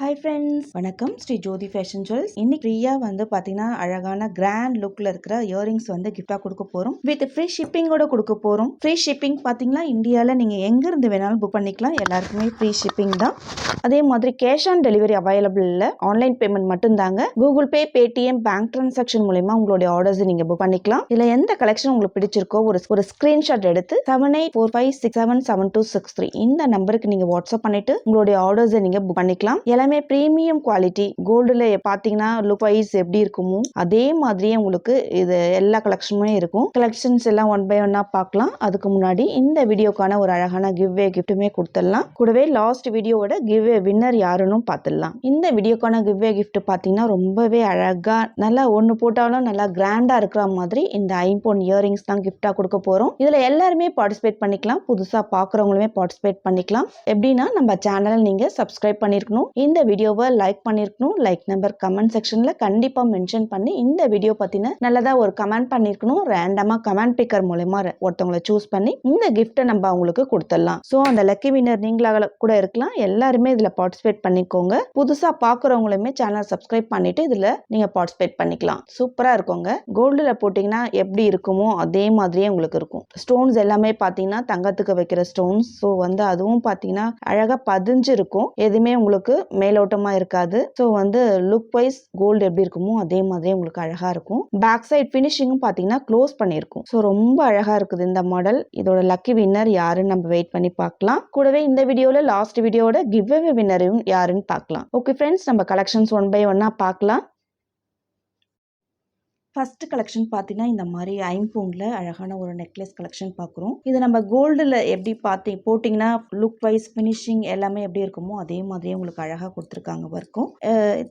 Hi friends வணக்கம். ஸ்ரீ ஜோதி fashion jewels இன்னைக்கு ஃப்ரீயா வந்து பாத்தீங்கன்னா அழகான கிராண்ட் லுக்ல இருக்கிற இயரிங்ஸ் வந்து கிஃப்டா கொடுக்க போறோம். வித் ஃப்ரீ ஷிப்பிங்கோட கொடுக்க போறோம். ஃப்ரீ ஷிப்பிங் பாத்தீங்கன்னா இந்தியாவில் நீங்க எங்க இருந்து வேணாலும் புக் பண்ணிக்கலாம். எல்லாருக்குமே ஃப்ரீ ஷிப்பிங் தான். அதே மாதிரி கேஷ் ஆன் டெலிவரி அவைலபிள் இல்ல. ஆன்லைன் பேமெண்ட் மட்டும் தாங்க Google Pay Paytm bank transaction மூலயமா உங்களுடைய ஆர்டர்ஸ் நீங்க புக் பண்ணிக்கலாம். இதுல எந்த கலெக்ஷன் உங்களுக்கு பிடிச்சிருக்கோ ஒரு ஒரு ஸ்கிரீன்ஷாட் எடுத்து seven eight four five six seven seven two six three இந்த நம்பருக்கு நீங்க வாட்ஸ்அப் பண்ணிட்டு உங்களுடைய ஆர்டர்ஸை நீங்க புக் பண்ணிக்கலாம். எல்லாமே எல்லாமே ப்ரீமியம் குவாலிட்டி கோல்டுல பாத்தீங்கன்னா லுக் வைஸ் எப்படி இருக்குமோ அதே மாதிரியே உங்களுக்கு இது எல்லா கலெக்ஷனுமே இருக்கும். கலெக்ஷன்ஸ் எல்லாம் ஒன் பை ஒன்னா பார்க்கலாம் அதுக்கு முன்னாடி இந்த வீடியோக்கான ஒரு அழகான கிவ்வே கிஃப்ட்டுமே கொடுத்துடலாம். கூடவே லாஸ்ட் வீடியோவோட கிவ்வே வின்னர் யாருன்னு பார்த்துடலாம் இந்த வீடியோக்கான கிவ்வே கிஃப்ட் பார்த்தீங்கன்னா ரொம்பவே அழகா நல்லா ஒன்று போட்டாலும் நல்லா கிராண்டா இருக்கிற மாதிரி இந்த ஐம்போன் இயரிங்ஸ் தான் கிஃப்டா கொடுக்க போறோம். இதுல எல்லாருமே பார்ட்டிசிபேட் பண்ணிக்கலாம். புதுசா பார்க்குறவங்களுமே பார்ட்டிசிபேட் பண்ணிக்கலாம். எப்படின்னா நம்ம சேனலை நீங்க சப்ஸ்கிரைப் பண்ணிருக்கணும். இந்த வீடியோவை லைக் பண்ணியிருக்கணும் லைக் நம்பர் கமெண்ட் செக்ஷனில் கண்டிப்பாக மென்ஷன் பண்ணி இந்த வீடியோ பற்றின நல்லதாக ஒரு கமெண்ட் பண்ணியிருக்கணும் ரேண்டமாக கமெண்ட் பிக்கர் மூலயமா ஒருத்தவங்களை சூஸ் பண்ணி இந்த கிஃப்ட்டை நம்ம அவங்களுக்கு கொடுத்துடலாம். ஸோ அந்த லக்கி வின்னர் நீங்களாக கூட இருக்கலாம். எல்லாருமே இதில் பார்ட்டிசிபேட் பண்ணிக்கோங்க. புதுசாக பார்க்குறவங்களுமே சேனல் சப்ஸ்கிரைப் பண்ணிட்டு இதில் நீங்கள் பார்ட்டிசிபேட் பண்ணிக்கலாம். சூப்பராக இருக்குங்க. கோல்டில் போட்டிங்கன்னா எப்படி இருக்குமோ அதே மாதிரியே உங்களுக்கு இருக்கும். ஸ்டோன்ஸ் எல்லாமே பார்த்தீங்கன்னா தங்கத்துக்கு வைக்கிற ஸ்டோன்ஸ் ஸோ வந்து அதுவும் பார்த்தீங்கன்னா அழகாக பதிஞ்சு இருக்கும் எதுவுமே உங்களுக்கு மேலோட்டமாக இருக்காது. ஸோ வந்து லுக் வைஸ் கோல்டு எப்படி இருக்குமோ அதே மாதிரி உங்களுக்கு அழகாக இருக்கும். பேக் சைட் ஃபினிஷிங்கும் பார்த்தீங்கன்னா க்ளோஸ் பண்ணியிருக்கும். ஸோ ரொம்ப அழகாக இருக்குது இந்த மாடல் இதோட லக்கி வின்னர் யாருன்னு நம்ம வெயிட் பண்ணி பார்க்கலாம். கூடவே இந்த வீடியோவில் லாஸ்ட் வீடியோட கிவ் அவே வின்னரும் யாருன்னு பார்க்கலாம். ஓகே ஃப்ரெண்ட்ஸ் நம்ம கலெக்ஷன்ஸ் ஒன் பை ஒன்னாக பார்க்கலாம். ஃபர்ஸ்ட் கலெக்ஷன் பார்த்தீங்கன்னா இந்த மாதிரி ஐம்பூனில் அழகான ஒரு நெக்லஸ் கலெக்ஷன் பார்க்குறோம் இது நம்ம கோல்டில் எப்படி பார்த்தி போட்டிங்கன்னா லுக் வைஸ் ஃபினிஷிங் எல்லாமே எப்படி இருக்குமோ அதே மாதிரியே உங்களுக்கு அழகாக கொடுத்துருக்காங்க ஒர்க்கும்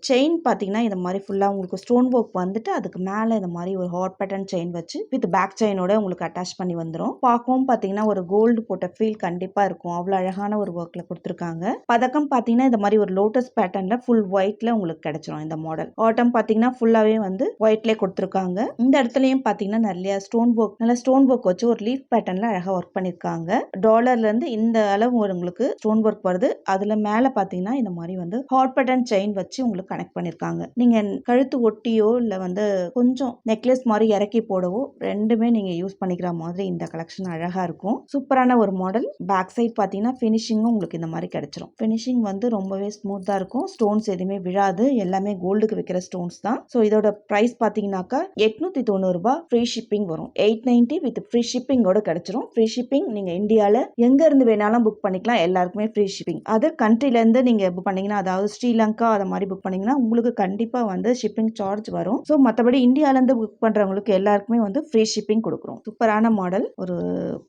செயின் பார்த்தீங்கன்னா இந்த மாதிரி ஃபுல்லாக உங்களுக்கு ஸ்டோன் ஒர்க் வந்துட்டு அதுக்கு மேலே இந்த மாதிரி ஒரு ஹாட் பேட்டர்ன் செயின் வச்சு வித் பேக் செயினோட உங்களுக்கு அட்டாச் பண்ணி வந்துடும் பார்க்கவும் பார்த்தீங்கன்னா ஒரு கோல்டு போட்ட ஃபீல் கண்டிப்பாக இருக்கும். அவ்வளோ அழகான ஒரு ஒர்க்கில் கொடுத்துருக்காங்க. பதக்கம் பார்த்தீங்கன்னா இந்த மாதிரி ஒரு லோட்டஸ் பேட்டர்னில் ஃபுல் ஒயிட்டில் உங்களுக்கு கிடைச்சிரும் இந்த மாடல் ஆட்டம் பார்த்தீங்கன்னா ஃபுல்லாகவே வந்து ஒயிட்லேயே கொடுத்துருக்காங்க. கொடுத்துருக்காங்க. இந்த இடத்துலயும் பார்த்தீங்கன்னா நிறைய ஸ்டோன் ஒர்க் நல்ல ஸ்டோன் ஒர்க் வச்சு ஒரு லீஃப் பேட்டர்ன்ல அழகாக ஒர்க் பண்ணியிருக்காங்க டாலர்ல இருந்து இந்த அளவு உங்களுக்கு ஸ்டோன் ஒர்க் வருது. அதுல மேல பாத்தீங்கன்னா இந்த மாதிரி வந்து ஹாட் பேட்டர்ன் செயின் வச்சு உங்களுக்கு கனெக்ட் பண்ணிருக்காங்க. நீங்க கழுத்து ஒட்டியோ இல்ல வந்து கொஞ்சம் நெக்லஸ் மாதிரி இறக்கி போடவோ ரெண்டுமே நீங்க யூஸ் பண்ணிக்கிற மாதிரி இந்த கலெக்ஷன் அழகா இருக்கும். சூப்பரான ஒரு மாடல் பேக் சைட் பாத்தீங்கன்னா பினிஷிங்கும் உங்களுக்கு இந்த மாதிரி கிடைச்சிரும். பினிஷிங் வந்து ரொம்பவே ஸ்மூத்தா இருக்கும். ஸ்டோன்ஸ் எதுவுமே விழாது. எல்லாமே கோல்டுக்கு வைக்கிற ஸ்டோன்ஸ் தான். ஸோ இதோட ப்ரைஸ் பார்த்தீங்கன்னாக்கா எட்நூத்தி தொண்ணூறுபா ஃப்ரீ ஷிப்பிங் வரும். எயிட் நைன்டி வித் ஃப்ரீ ஷிப்பிங்கோட கிடைச்சிரும். ஃப்ரீ ஷிப்பிங் நீங்க இந்தியாவில் எங்க இருந்து வேணாலும் புக் பண்ணிக்கலாம். எல்லாருக்குமே ஃப்ரீ ஷிப்பிங் அதர் கண்ட்ரில இருந்து நீங்க புக் பண்ணீங்கன்னா அதாவது ஸ்ரீலங்கா அதை மாதிரி புக் பண்ணீங்கன்னா உங்களுக்கு கண்டிப்பா வந்து ஷிப்பிங் சார்ஜ் வரும். ஸோ மற்றபடி இந்தியால இருந்து புக் பண்றவங்களுக்கு எல்லாருக்குமே வந்து ஃப்ரீ ஷிப்பிங் கொடுக்குறோம். சூப்பரான மாடல் ஒரு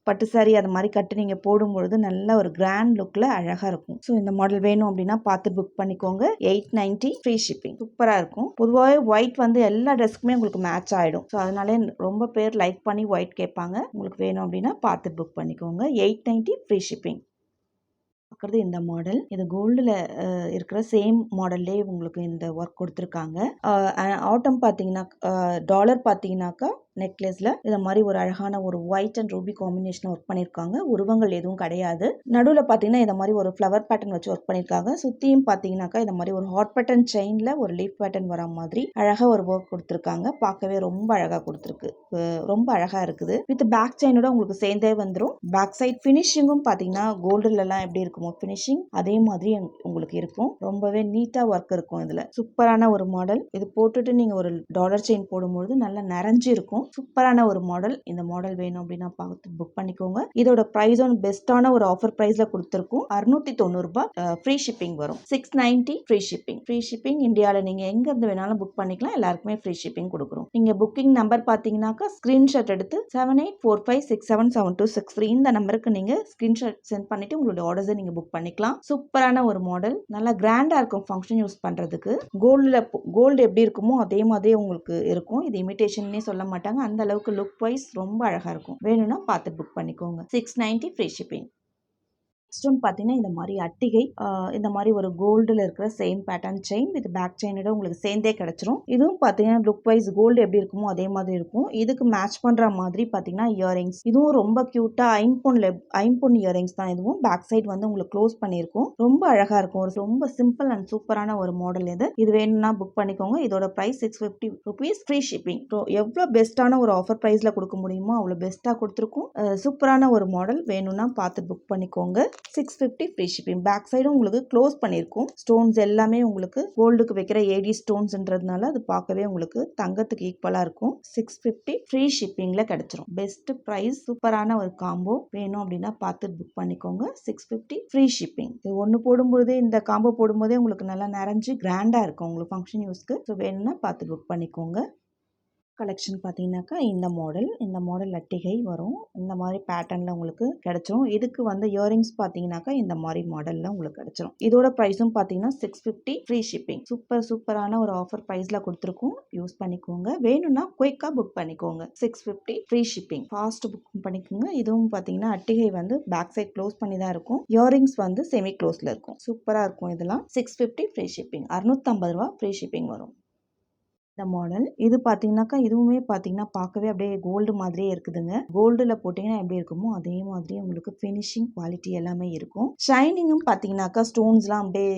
பட்டு சாரி அது மாதிரி கட்டு நீங்க போடும்பொழுது நல்ல ஒரு கிராண்ட் லுக்ல அழகா இருக்கும். ஸோ இந்த மாடல் வேணும் அப்படின்னா பார்த்து புக் பண்ணிக்கோங்க. எயிட் நைன்டி ஃப்ரீ ஷிப்பிங் சூப்பரா இருக்கும். பொதுவாகவே ஒயிட் வந்து எல்லா ட்ரெஸ்க்குமே உங்களுக்கு மேட்ச் ஆகிடும் ஸோ அதனாலே ரொம்ப பேர் லைக் பண்ணி ஒயிட் கேட்பாங்க. உங்களுக்கு வேணும் அப்படின்னா பார்த்து புக் பண்ணிக்கோங்க. எயிட் நைன்ட்டி ஃப்ரீ ஷிப்பிங் பார்க்குறது இந்த மாடல் இது கோல்டில் இருக்கிற சேம் மாடல்லே உங்களுக்கு இந்த ஒர்க் கொடுத்துருக்காங்க. ஆட்டம் பார்த்தீங்கன்னா டாலர் பார்த்தீங்கன்னாக்கா நெக்லஸ்ல. இதை மாதிரி ஒரு அழகான ஒரு white and ruby combination work பண்ணியிருக்காங்க உருவங்கள் எதுவும் கிடையாது. நடுவில் பார்த்தீங்கன்னா இந்த மாதிரி ஒரு ஃப்ளவர் பேட்டர்ன் வச்சு ஒர்க் பண்ணிருக்காங்க. சுற்றியும் பார்த்தீங்கன்னாக்கா இந்த மாதிரி ஒரு ஹாட் பேட்டர்ன் செயினில் ஒரு லீஃப் பேட்டர்ன் வர மாதிரி அழகாக ஒரு ஒர்க் கொடுத்துருக்காங்க. பார்க்கவே ரொம்ப அழகாக கொடுத்துருக்கு. ரொம்ப அழகாக இருக்குது. வித் பேக் செயினோட உங்களுக்கு சேர்ந்தே வந்துடும் பேக் சைட் ஃபினிஷிங்கும் பார்த்தீங்கன்னா கோல்டுலலாம் எப்படி இருக்குமோ ஃபினிஷிங் அதே மாதிரி உங்களுக்கு இருக்கும். ரொம்பவே நீட்டாக ஒர்க் இருக்கும் இதில். சூப்பரான ஒரு மாடல் இது போட்டுட்டு நீங்கள் ஒரு டாலர் செயின் போடும்போது நல்லா நிறைஞ்சு இருக்கும் சூப்பரான ஒரு மாடல் இந்த மாடல் வேணும் அப்படின்னா பார்த்து புக் பண்ணிக்கோங்க. இதோட ப்ரைஸும் பெஸ்ட்டான ஒரு ஆஃபர் ப்ரைஸ்ல கொடுத்துருக்கும். அறுநூத்தி தொண்ணூறு ரூபாய் ஃப்ரீ ஷிப்பிங் வரும். Six ninety free shipping free shipping இந்தியாவில் நீங்க எங்க இருந்து வேணாலும் புக் பண்ணிக்கலாம். எல்லாருக்குமே ஃப்ரீ ஷிப்பிங் கொடுக்குறோம். நீங்க புக்கிங் நம்பர் பார்த்தீங்கன்னாக்கா ஸ்கிரீன்ஷாட் எடுத்து seven eight four five six seven seven two six three இந்த நம்பருக்கு நீங்க ஸ்கிரீன்ஷாட் சென்ட் பண்ணிட்டு உங்களுடைய ஆர்டர்ஸை நீங்க புக் பண்ணிக்கலாம். சூப்பரான ஒரு மாடல் நல்லா கிராண்டா இருக்கும் ஃபங்க்ஷன் யூஸ் பண்றதுக்கு. கோல்டில் கோல்டு எப்படி இருக்குமோ அதே மாதிரி உங்களுக்கு இருக்கும். இது இமிட்டேஷன்னே சொல்ல மாட்டேன். மாட்டாங்க. அந்த அளவுக்கு லுக் வைஸ் ரொம்ப அழகாக இருக்கும். வேணும்னா பார்த்து புக் பண்ணிக்கோங்க. Six ninety free shipping next one பார்த்தீங்கன்னா இந்த மாதிரி அட்டிகை இந்த மாதிரி ஒரு கோல்டில் இருக்கிற same pattern chain with back செயினோட உங்களுக்கு சேர்ந்தே கிடச்சிரும். இதுவும் பார்த்தீங்கன்னா லுக் வைஸ் கோல்டு எப்படி இருக்குமோ அதே மாதிரி இருக்கும். இதுக்கு மேட்ச் பண்ணுற மாதிரி பார்த்தீங்கன்னா இயரிங்ஸ் இதுவும் ரொம்ப க்யூட்டாக ஐம்பொன்ல ஐம்பொன் இயரிங்ஸ் தான் இதுவும். பேக் சைட் வந்து உங்களுக்கு க்ளோஸ் பண்ணியிருக்கும். ரொம்ப அழகாக இருக்கும். ஒரு ரொம்ப சிம்பிள் அண்ட் சூப்பரான ஒரு மாடல் இது. இது வேணும்னா புக் பண்ணிக்கோங்க. இதோட price six fifty rupees free shipping எவ்வளோ பெஸ்ட்டான ஒரு ஆஃபர் ப்ரைஸில் கொடுக்க முடியுமோ அவ்வளோ பெஸ்ட்டாக கொடுத்துருக்கும். சூப்பரான ஒரு மாடல் வேணும்னா பார்த்து புக் பண்ணிக்கோங்க. Six fifty free shipping back சைடும் உங்களுக்கு க்ளோஸ் பண்ணியிருக்கும். ஸ்டோன்ஸ் எல்லாமே உங்களுக்கு கோல்டுக்கு வைக்கிற ஏடி ஸ்டோன்ஸ்ன்றதுனால அது பார்க்கவே உங்களுக்கு தங்கத்துக்கு ஈக்குவலாக இருக்கும். சிக்ஸ் ஃபிஃப்டி ஃப்ரீ ஷிப்பிங்கில் கிடச்சிரும். பெஸ்ட் ப்ரைஸ் சூப்பரான ஒரு காம்போ வேணும் அப்படின்னா பார்த்து புக் பண்ணிக்கோங்க. சிக்ஸ் ஃபிஃப்டி ஃப்ரீ ஷிப்பிங் இது ஒன்று போடும்போதே இந்த காம்போ போடும்போதே உங்களுக்கு நல்லா நிறைஞ்சு கிராண்டாக இருக்கும். உங்களுக்கு ஃபங்க்ஷன் யூஸ்க்கு ஸோ வேணும்னா பார்த்து புக் பண்ணிக்கோங்க. கலெக்ஷன் பார்த்தீங்கன்னாக்கா இந்த மாடல் இந்த மாடல் லட்டிகை வரும். இந்த மாதிரி பேட்டர்னில் உங்களுக்கு கிடச்சிரும். இதுக்கு வந்து இயரிங்ஸ் பார்த்தீங்கன்னாக்கா இந்த மாதிரி மாடலில் உங்களுக்கு கிடைச்சிரும். இதோட ப்ரைஸும் பார்த்தீங்கன்னா six fifty free shipping super சூப்பரான ஒரு ஆஃபர் ப்ரைஸில் கொடுத்துருக்கோம். யூஸ் பண்ணிக்கோங்க. வேணும்னா குயிக்காக புக் பண்ணிக்கோங்க. Six fifty free shipping fast book பண்ணிக்கோங்க. இதுவும் பார்த்தீங்கன்னா அட்டிகை வந்து பேக் சைட் க்ளோஸ் பண்ணி தான் இருக்கும். இயரிங்ஸ் வந்து செமி க்ளோஸில் இருக்கும். சூப்பராக இருக்கும் இதெல்லாம். சிக்ஸ் ஃபிஃப்டி ஃப்ரீ ஷிப்பிங் அறுநூத்தம்பது ரூபா ஃப்ரீ ஷிப்பிங் வரும். இந்த மாடல் இது பார்த்தீங்கன்னாக்கா இதுவுமே பார்த்தீங்கன்னா பார்க்கவே அப்படியே கோல்டு மாதிரியே இருக்குதுங்க. கோல்டில் போட்டிங்கன்னா எப்படி இருக்குமோ அதே மாதிரி உங்களுக்கு ஃபினிஷிங் குவாலிட்டி எல்லாமே இருக்கும். ஷைனிங்கும் பார்த்தீங்கன்னாக்கா ஸ்டோன்ஸ்லாம் அப்படியே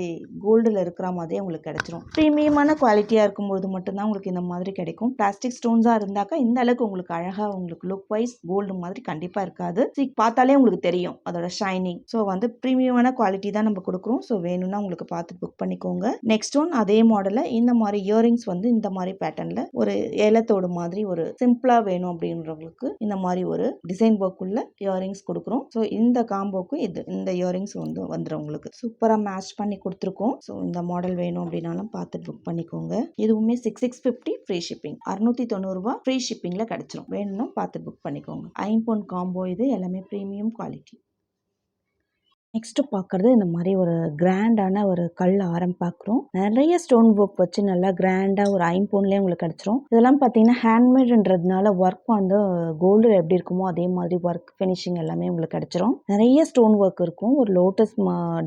கோல்டில் இருக்கிற மாதிரியே உங்களுக்கு கிடைச்சிரும். ப்ரீமியமான குவாலிட்டியாக இருக்கும்போது மட்டும்தான் உங்களுக்கு இந்த மாதிரி கிடைக்கும். பிளாஸ்டிக் ஸ்டோன்ஸாக இருந்தாக்கா இந்த அளவுக்கு உங்களுக்கு அழகாக உங்களுக்கு லுக் வைஸ் கோல்டு மாதிரி கண்டிப்பாக இருக்காது. பார்த்தாலே உங்களுக்கு தெரியும் அதோட ஷைனிங் ஸோ வந்து ப்ரீமியமான குவாலிட்டி தான் நம்ம கொடுக்குறோம். ஸோ வேணும்னா உங்களுக்கு பார்த்து புக் பண்ணிக்கோங்க. நெக்ஸ்ட் ஒன் அதே மாடலில் இந்த மாதிரி இயரிங்ஸ் வந்து இந்த மாதிரி பேட்டர்னில் ஒரு ஏலத்தோடு மாதிரி ஒரு சிம்பிளாக வேணும் அப்படின்றவங்களுக்கு இந்த மாதிரி ஒரு டிசைன் ஒர்க் உள்ள இயரிங்ஸ் கொடுக்குறோம். ஸோ இந்த காம்போக்கும் இது இந்த இயரிங்ஸ் வந்து வந்துடும் உங்களுக்கு சூப்பராக மேட்ச் பண்ணி கொடுத்துருக்கோம். ஸோ இந்த மாடல் வேணும் அப்படின்னாலும் பார்த்து புக் பண்ணிக்கோங்க. இதுவுமே six six fifty free shipping அறுநூத்தி தொண்ணூறுரூவா ஃப்ரீ ஷிப்பிங்கில் கிடச்சிரும். வேணும்னா பார்த்து புக் பண்ணிக்கோங்க. ஐம்பொன் காம்போ இது எல்லாமே ப்ரீமியம் குவாலிட்டி நெக்ஸ்ட்டு பார்க்குறது இந்த மாதிரி ஒரு கிராண்டான ஒரு கல் ஆரம் பார்க்குறோம். நிறைய ஸ்டோன் ஒர்க் வச்சு நல்லா கிராண்டாக ஒரு ஐம்பொன்லேயே உங்களுக்கு கிடச்சிரும். இதெல்லாம் பார்த்தீங்கன்னா ஹேண்ட்மேடுன்றதுனால ஒர்க் வந்து கோல்டு எப்படி இருக்குமோ அதே மாதிரி ஒர்க் ஃபினிஷிங் எல்லாமே உங்களுக்கு கிடச்சிரும். நிறைய ஸ்டோன் ஒர்க் இருக்கும். ஒரு லோட்டஸ்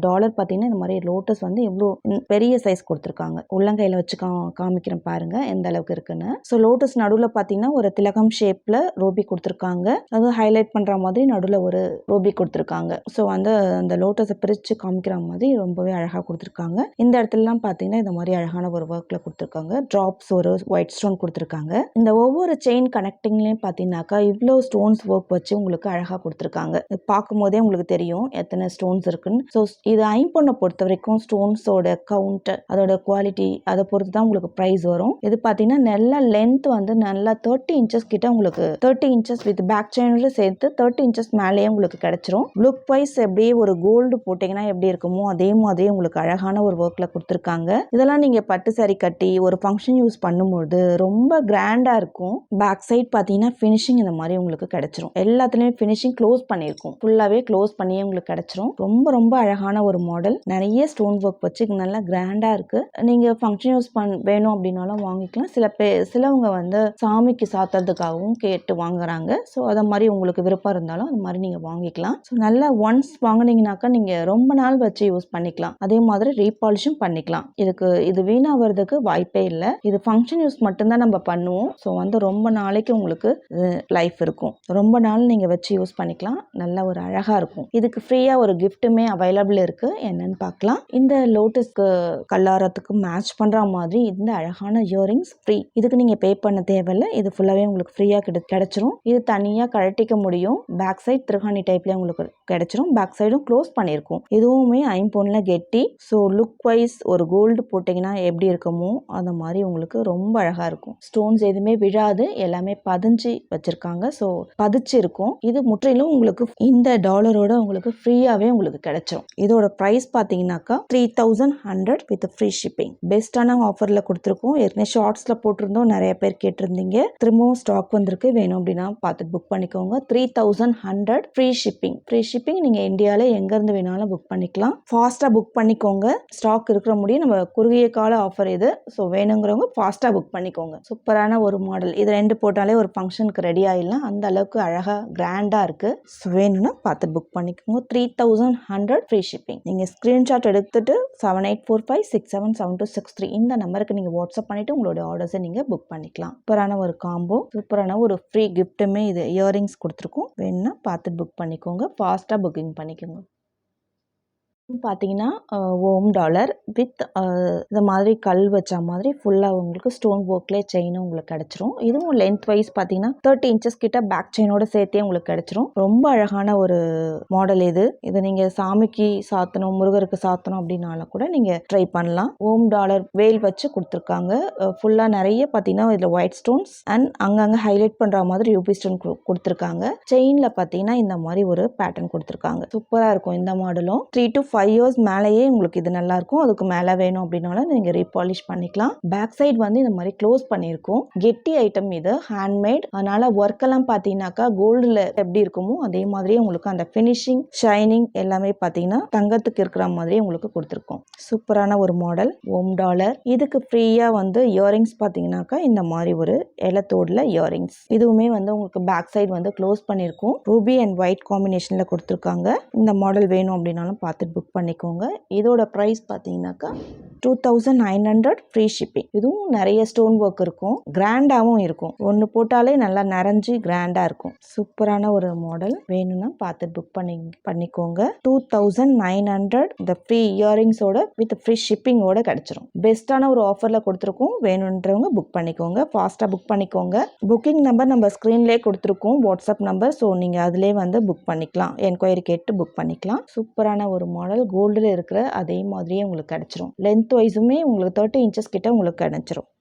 டாலர் பார்த்தீங்கன்னா இந்த மாதிரி லோட்டஸ் வந்து எவ்வளோ பெரிய சைஸ் கொடுத்துருக்காங்க. உள்ளங்கையில் வச்சு கா காமிக்கிறேன் பாருங்க எந்த அளவுக்கு இருக்குன்னு. ஸோ லோட்டஸ் நடுவில் பார்த்தீங்கன்னா ஒரு திலகம் ஷேப்பில் ரோபி கொடுத்துருக்காங்க. அது ஹைலைட் பண்ணுற மாதிரி நடுவில் ஒரு ரோபி கொடுத்துருக்காங்க. ஸோ வந்து அந்த லோட்டஸை பிரித்து காமிக்கிற மாதிரி ரொம்பவே அழகாக கொடுத்துருக்காங்க. இந்த இடத்துலலாம் பார்த்தீங்கன்னா இந்த மாதிரி அழகான ஒரு ஒர்க்கில் கொடுத்துருக்காங்க. ட்ராப்ஸ் ஒரு ஒயிட் ஸ்டோன் கொடுத்துருக்காங்க. இந்த ஒவ்வொரு செயின் கனெக்டிங்லேயும் பார்த்தீங்கன்னாக்கா இவ்வளோ ஸ்டோன்ஸ் ஒர்க் வச்சு உங்களுக்கு அழகாக கொடுத்துருக்காங்க. பார்க்கும் போதே உங்களுக்கு தெரியும் எத்தனை ஸ்டோன்ஸ் இருக்குன்னு. ஸோ இது ஐம்பொண்ணை பொறுத்த வரைக்கும் ஸ்டோன்ஸோட கவுண்ட் அதோட குவாலிட்டி அதை பொறுத்து தான் உங்களுக்கு ப்ரைஸ் வரும். இது பார்த்தீங்கன்னா நல்ல லென்த் வந்து நல்லா தேர்ட்டி இன்ச்சஸ் கிட்ட உங்களுக்கு தேர்ட்டி இன்ச்சஸ் வித் பேக் செயினோட சேர்த்து தேர்ட்டி இன்ச்சஸ் மேலேயே உங்களுக்கு கிடைச்சிரும். லுக் வைஸ் அப்படியே ஒரு கோல்டு போட்டிங்கன்னா எப்படி இருக்குமோ அதே மாதிரி உங்களுக்கு அழகான ஒரு ஒர்க்கில் கொடுத்துருக்காங்க. இதெல்லாம் நீங்கள் பட்டு சாரி கட்டி ஒரு ஃபங்க்ஷன் யூஸ் பண்ணும்போது ரொம்ப கிராண்டாக இருக்கும். பேக் சைட் பார்த்தீங்கன்னா ஃபினிஷிங் இந்த மாதிரி உங்களுக்கு கிடைச்சிரும். எல்லாத்துலேயுமே ஃபினிஷிங் க்ளோஸ் பண்ணியிருக்கும். ஃபுல்லாகவே க்ளோஸ் பண்ணியே உங்களுக்கு கிடைச்சிரும். ரொம்ப ரொம்ப அழகான ஒரு மாடல் நிறைய ஸ்டோன் ஒர்க் வச்சு நல்லா கிராண்டாக இருக்குது நீங்கள் ஃபங்க்ஷன் யூஸ் பண் வேணும் அப்படின்னாலும் வாங்கிக்கலாம். சில பே சிலவங்க வந்து சாமிக்கு சாத்துறதுக்காகவும் கேட்டு வாங்குறாங்க. ஸோ அதை மாதிரி உங்களுக்கு விருப்பம் இருந்தாலும் அது மாதிரி நீங்கள் வாங்கிக்கலாம். ஸோ நல்லா ஒன்ஸ் வாங்குனீங்கனாக்கா நீங்கள் ரொம்ப நாள் வச்சு யூஸ் பண்ணிக்கலாம். அதே மாதிரி ரீபாலிஷும் பண்ணிக்கலாம். இதுக்கு இது வீணாகிறதுக்கு வாய்ப்பே இல்லை. இது ஃபங்க்ஷன் யூஸ் மட்டும்தான் நம்ம பண்ணுவோம். ஸோ வந்து ரொம்ப நாளைக்கு உங்களுக்கு லைஃப் இருக்கும். ரொம்ப நாள் நீங்கள் வச்சு யூஸ் பண்ணிக்கலாம். நல்ல ஒரு அழகாக இருக்கும். இதுக்கு ஃப்ரீயாக ஒரு கிஃப்ட்டுமே அவைலபிள் இருக்குது என்னன்னு பார்க்கலாம் இந்த லோட்டஸ்க்கு கல்லாரத்துக்கு மேட்ச் பண்ணுற மாதிரி இந்த அழகான இயரிங்ஸ் ஃப்ரீ இதுக்கு நீங்கள் பே பண்ண தேவையில்லை. இது ஃபுல்லாகவே உங்களுக்கு ஃப்ரீயாக கிடை கிடைச்சிரும். இது தனியாக கழட்டிக்க முடியும். பேக் சைட் திருகாணி டைப்லேயே உங்களுக்கு கிடைச்சிரும். பேக் சைடும் க்ளோஸ் பண்ணியிருக்கும். இதுவுமே ஐம்பொன்னில் கெட்டி ஸோ லுக் வைஸ் ஒரு கோல்டு போட்டிங்கன்னா எப்படி இருக்குமோ அந்த மாதிரி உங்களுக்கு ரொம்ப அழகாக இருக்கும். ஸ்டோன்ஸ் எதுவுமே விழாது எல்லாமே பதிஞ்சு வச்சுருக்காங்க. ஸோ பதிச்சு இருக்கும் இது முற்றிலும் உங்களுக்கு இந்த டாலரோட உங்களுக்கு ஃப்ரீயாகவே உங்களுக்கு கிடைச்சிரும். இதோட ப்ரைஸ் பார்த்தீங்கன்னாக்கா three thousand hundred with free shipping பெஸ்ட்டான ஆஃபரில் கொடுத்துருக்கோம். ஏற்கனவே ஷார்ட்ஸில் போட்டிருந்தோம். நிறைய பேர் கேட்டிருந்தீங்க. திரும்பவும் ஸ்டாக் வந்திருக்கு. வேணும் அப்படின்னா பார்த்து புக் பண்ணிக்கோங்க. Three thousand hundred free shipping free shipping நீங்கள் இந்தியாவில் எங்கே எங்கேருந்து வேணாலும் புக் பண்ணிக்கலாம். ஃபாஸ்ட்டாக புக் பண்ணிக்கோங்க. ஸ்டாக் இருக்கிற முடியும் நம்ம குறுகிய கால ஆஃபர் இது ஸோ வேணுங்கிறவங்க ஃபாஸ்ட்டாக புக் பண்ணிக்கோங்க. சூப்பரான ஒரு மாடல் இது ரெண்டு போட்டாலே ஒரு ஃபங்க்ஷனுக்கு ரெடி ஆகிடலாம் அந்த அளவுக்கு அழகாக கிராண்டாக இருக்குது ஸோ வேணும்னா பார்த்து புக் பண்ணிக்கோங்க. Three thousand hundred free shipping நீங்கள் ஸ்க்ரீன்ஷாட் எடுத்துட்டு seven eight four five six seven seven two six three இந்த நம்பருக்கு நீங்கள் வாட்ஸ்அப் பண்ணிவிட்டு உங்களோட ஆர்டர்ஸை நீங்கள் புக் பண்ணிக்கலாம். சூப்பரான ஒரு காம்போ சூப்பரான ஒரு ஃப்ரீ கிஃப்ட்டுமே இது இயரிங்ஸ் கொடுத்துருக்கோம். வேணும்னா பார்த்து புக் பண்ணிக்கோங்க. ஃபாஸ்ட்டாக புக்கிங் பண்ணிக்கோங்க. பார்த்தீங்கன்னா ஓம் டாலர் வித் இந்த மாதிரி கல் வச்ச மாதிரி ஃபுல்லாக உங்களுக்கு ஸ்டோன் ஒர்க்லேயே செயினும் உங்களுக்கு கிடச்சிரும். இதுவும் லென்த் வைஸ் பார்த்தீங்கன்னா தேர்ட்டி இன்ச்சஸ் கிட்ட பேக் செயினோட சேர்த்தே உங்களுக்கு கிடச்சிரும். ரொம்ப அழகான ஒரு மாடல் இது. இது நீங்கள் சாமிக்கு சாத்தணும் முருகருக்கு சாத்தணும் அப்படின்னாலும் கூட நீங்கள் ட்ரை பண்ணலாம். ஓம் டாலர் வேல் வச்சு கொடுத்துருக்காங்க. ஃபுல்லாக நிறைய பார்த்தீங்கன்னா இதில் ஒயிட் ஸ்டோன்ஸ் அண்ட் அங்கங்கே ஹைலைட் பண்ணுற மாதிரி ரூபி ஸ்டோன் கொடுத்துருக்காங்க. செயினில் பார்த்தீங்கன்னா இந்த மாதிரி ஒரு பேட்டர்ன் கொடுத்துருக்காங்க. சூப்பராக இருக்கும் இந்த மாடலும் த்ரீ டு ஃபைவ் இயர்ஸ் மேலேயே உங்களுக்கு இது நல்லா இருக்கும் அதுக்கு மேலே வேணும் அப்படின்னாலும் நீங்கள் ரீபாலிஷ் பண்ணிக்கலாம். பேக் சைட் வந்து இந்த மாதிரி க்ளோஸ் பண்ணியிருக்கோம். கெட்டி ஐட்டம் இது ஹேண்ட்மேட் அதனால ஒர்க் எல்லாம் பார்த்தீங்கன்னாக்கா கோல்டில் எப்படி இருக்குமோ அதே மாதிரியே உங்களுக்கு அந்த ஃபினிஷிங் ஷைனிங் எல்லாமே பார்த்தீங்கன்னா தங்கத்துக்கு இருக்கிற மாதிரி உங்களுக்கு கொடுத்துருக்கோம். சூப்பரான ஒரு மாடல் ஓம் டாலர். இதுக்கு ஃப்ரீயாக வந்து இயரிங்ஸ் பார்த்தீங்கன்னாக்கா இந்த மாதிரி ஒரு எலத்தோடில் இயரிங்ஸ் இதுவுமே வந்து உங்களுக்கு பேக் சைடு வந்து க்ளோஸ் பண்ணியிருக்கோம். ரூபி அண்ட் ஒயிட் காம்பினேஷனில் கொடுத்துருக்காங்க. இந்த மாடல் வேணும் அப்படின்னாலும் பார்த்துட்டு புக் பண்ணிக்கோங்க. இதோட ப்ரைஸ் பார்த்தீங்கன்னாக்கா two thousand nine hundred free shipping இதுவும் நிறைய ஸ்டோன் ஒர்க் இருக்கும். கிராண்டாகவும் இருக்கும். ஒன்று போட்டாலே நல்லா நிறைஞ்சு கிராண்டாக இருக்கும். சூப்பரான ஒரு மாடல் வேணும்னா பார்த்து புக் பண்ணி பண்ணிக்கோங்க. டூ தௌசண்ட் நைன் ஹண்ட்ரட் இந்த ஃப்ரீ இயரிங்ஸோட வித் ஃப்ரீ ஷிப்பிங்கோட கிடச்சிரும். பெஸ்ட்டான ஒரு ஆஃபரில் கொடுத்துருக்கோம். வேணுன்றவங்க புக் பண்ணிக்கோங்க. ஃபாஸ்ட்டாக புக் பண்ணிக்கோங்க. புக்கிங் நம்பர் நம்ம ஸ்க்ரீன்லேயே கொடுத்துருக்கோம். வாட்ஸ்அப் நம்பர் ஸோ நீங்கள் அதிலே வந்து புக் பண்ணிக்கலாம். என்கொயரி கேட்டு புக் பண்ணிக்கலாம். சூப்பரான ஒரு மாடல் கோல்டில் இருக்கிற அதே மாதிரியே உங்களுக்கு கிடச்சிரும். லென்த் வைஸுமே உங்களுக்கு தேர்ட்டி இன்ச்சஸ் கிட்ட உங்களுக்கு கிடச்சிரும்.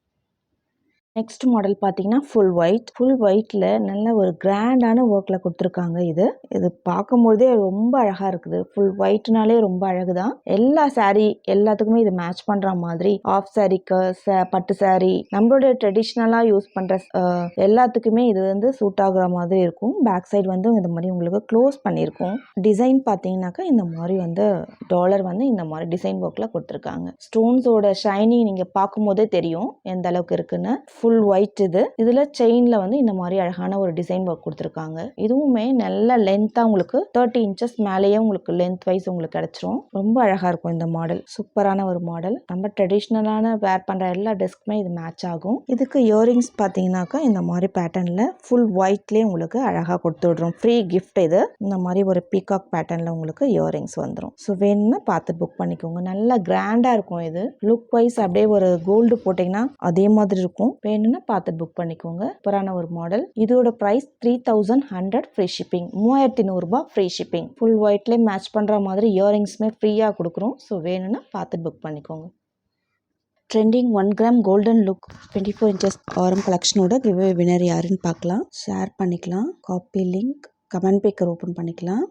நெக்ஸ்ட் மாடல் பார்த்தீங்கன்னா ஃபுல் ஒயிட் ஃபுல் ஒயிட்டில் நல்ல ஒரு கிராண்டான ஒர்க்கில் கொடுத்துருக்காங்க இது. இது பார்க்கும்போதே ரொம்ப அழகாக இருக்குது. ஃபுல் ஒயிட்னாலே ரொம்ப அழகு தான் எல்லா சாரீ எல்லாத்துக்குமே இது மேட்ச் பண்ணுற மாதிரி. ஆஃப் சாரீக்கு பட்டு சாரீ நம்மளோட ட்ரெடிஷ்னலாக யூஸ் பண்ணுற எல்லாத்துக்குமே இது வந்து சூட் ஆகுற மாதிரி இருக்கும். பேக் சைடு வந்து இந்த மாதிரி உங்களுக்கு க்ளோஸ் பண்ணியிருக்கும். டிசைன் பார்த்தீங்கன்னாக்கா இந்த மாதிரி வந்து டாலர் வந்து இந்த மாதிரி டிசைன் ஒர்க்கில் கொடுத்துருக்காங்க. ஸ்டோன்ஸோட ஷைனிங் நீங்கள் பார்க்கும்போதே தெரியும் எந்த அளவுக்கு இருக்குன்னு. ஃபுல் ஒயிட் இது. இதில் செயினில் வந்து இந்த மாதிரி அழகான ஒரு டிசைன் ஒர்க் கொடுத்துருக்காங்க. இதுவுமே நல்ல லென்த்தாக உங்களுக்கு தேர்ட்டி இன்ச்சஸ் மேலேயே உங்களுக்கு லென்த் வைஸ் உங்களுக்கு கிடச்சிரும். ரொம்ப அழகாக இருக்கும் இந்த மாடல் சூப்பரான ஒரு மாடல் நம்ம ட்ரெடிஷ்னலான வேர் பண்ணுற எல்லா டெஸ்க்குமே இது மேட்ச் ஆகும். இதுக்கு இயரிங்ஸ் பார்த்தீங்கன்னாக்கா இந்த மாதிரி பேட்டர்னில் ஃபுல் ஒயிட்லேயே உங்களுக்கு அழகாக கொடுத்து விட்றோம். ஃப்ரீ கிஃப்ட் இது. இந்த மாதிரி ஒரு பீகாக் பேட்டர்னில் உங்களுக்கு இயரிங்ஸ் வந்துடும் ஸோ வேணும்னா பார்த்து புக் பண்ணிக்கோங்க. நல்லா கிராண்டாக இருக்கும் இது. லுக் வைஸ் அப்படியே ஒரு கோல்டு போட்டிங்கன்னா அதே மாதிரி இருக்கும். வேணும்னா பார்த்து புக் பண்ணிக்கோங்க. சூப்பரான ஒரு மாடல் இதோட price three thousand hundred free shipping மூவாயிரத்தி நூறுரூபா ஃப்ரீ ஷிப்பிங் ஃபுல் ஒயிட்லேயே மேட்ச் பண்ணுற மாதிரி இயரிங்ஸுமே ஃப்ரீயாக கொடுக்குறோம். ஸோ வேணும்னா பார்த்து புக் பண்ணிக்கோங்க. Trending one gram golden look twenty four inches ஆரம் கலெக்ஷனோட கிவ்வே வினர் யாருன்னு பார்க்கலாம். ஷேர் பண்ணிக்கலாம். காப்பி லிங்க் கமெண்ட் பேக்கர் ஓப்பன் பண்ணிக்கலாம்.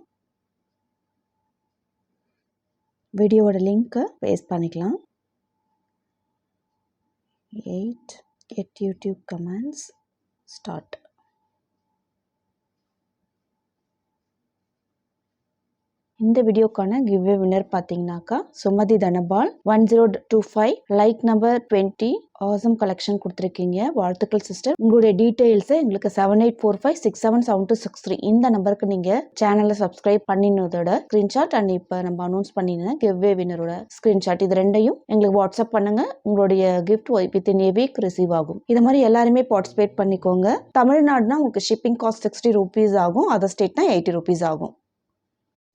வீடியோவோட லிங்க்கை பேஸ்ட் பண்ணிக்கலாம். Eight get youtube commands. Start. இந்த வீடியோக்கான கிவ்வே வின்னர் பார்த்தீங்கன்னாக்கா Sumathi Dhanapal one zero two five like number twenty awesome collection கொடுத்துருக்கீங்க. வாழ்த்துக்கள் சிஸ்டர் உங்களுடைய டீட்டெயில்ஸை எங்களுக்கு seven eight four five six seven seven two six three இந்த நம்பருக்கு நீங்கள் சேனலை சப்ஸ்கிரைப் பண்ணினதோட ஸ்க்ரீன்ஷாட் அண்ட் இப்போ நம்ம அனௌன்ஸ் பண்ணின கிவ்வே வினரோட ஸ்க்ரீன்ஷாட் இது ரெண்டையும் எங்களுக்கு வாட்ஸ்அப் பண்ணுங்க. உங்களுடைய gift with in a week receive ஆகும். இது மாதிரி எல்லாருமே பார்ட்டிசிபேட் பண்ணிக்கோங்க. தமிழ்நாடுனா உங்களுக்கு ஷிப்பிங் காஸ்ட் சிக்ஸ்டி ருபீஸ் ஆகும். அதர் ஸ்டேட்னா எயிட்டி ருபீஸ் ஆகும்.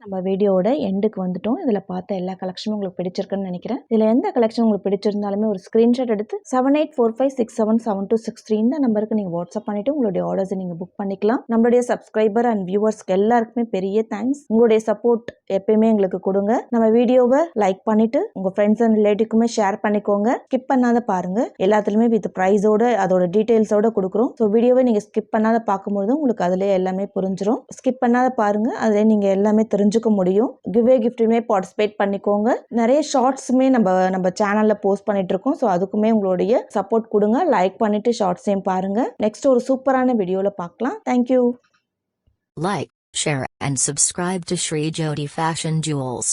நம்ம வீடியோவோட எண்டுக்கு வந்துட்டோம். இதில் பார்த்த எல்லா கலெக்ஷனும் உங்களுக்கு பிடிச்சிருக்குன்னு நினைக்கிறேன். இதில் எந்த கலெக்ஷன் உங்களுக்கு பிடிச்சிருந்தாலுமே ஒரு ஸ்க்ரீன்ஷாட் எடுத்து seven eight four five six seven seven two six three இந்த நம்பருக்கு நீங்கள் வாட்ஸ்அப் பண்ணிவிட்டு உங்களுடைய ஆர்டர்ஸை நீங்கள் புக் பண்ணிக்கலாம். நம்மளுடைய சப்ஸ்கிரைபர் அண்ட் வியூவர்ஸ்க்கு எல்லாருக்குமே பெரிய தேங்க்ஸ் உங்களுடைய சப்போர்ட் எப்பயுமே எங்களுக்கு கொடுங்க. நம்ம வீடியோவை லைக் பண்ணிவிட்டு உங்கள் ஃப்ரெண்ட்ஸ் அண்ட் ரிலேட்டிவ்க்குமே ஷேர் பண்ணிக்கோங்க. ஸ்கிப் பண்ணாத பாருங்க. எல்லாத்துலேயுமே வித் ப்ரைஸோட அதோட டீட்டெயில்ஸோட கொடுக்குறோம். ஸோ வீடியோவை நீங்கள் ஸ்கிப் பண்ணாத பார்க்கும்போது உங்களுக்கு அதிலே எல்லாமே புரிஞ்சிடும் ஸ்கிப் பண்ணாத பாருங்க. அதிலே நீங்கள் எல்லாமே தெரிஞ்சுக்க முடியும். கிவ்வே கிஃப்ட்டுமே பார்ட்டிசிபேட் பண்ணிக்கோங்க. நிறைய ஷார்ட்ஸுமே நம்ம நம்ம சேனலில் போஸ்ட் பண்ணிட்டு இருக்கோம் ஸோ அதுக்குமே உங்களுடைய சப்போர்ட் கொடுங்க. லைக் பண்ணிட்டு ஷார்ட்ஸையும் பாருங்க. நெக்ஸ்ட் ஒரு சூப்பரான வீடியோவில் பார்க்கலாம். Thank you like share and subscribe to Sri Jodi fashion jewels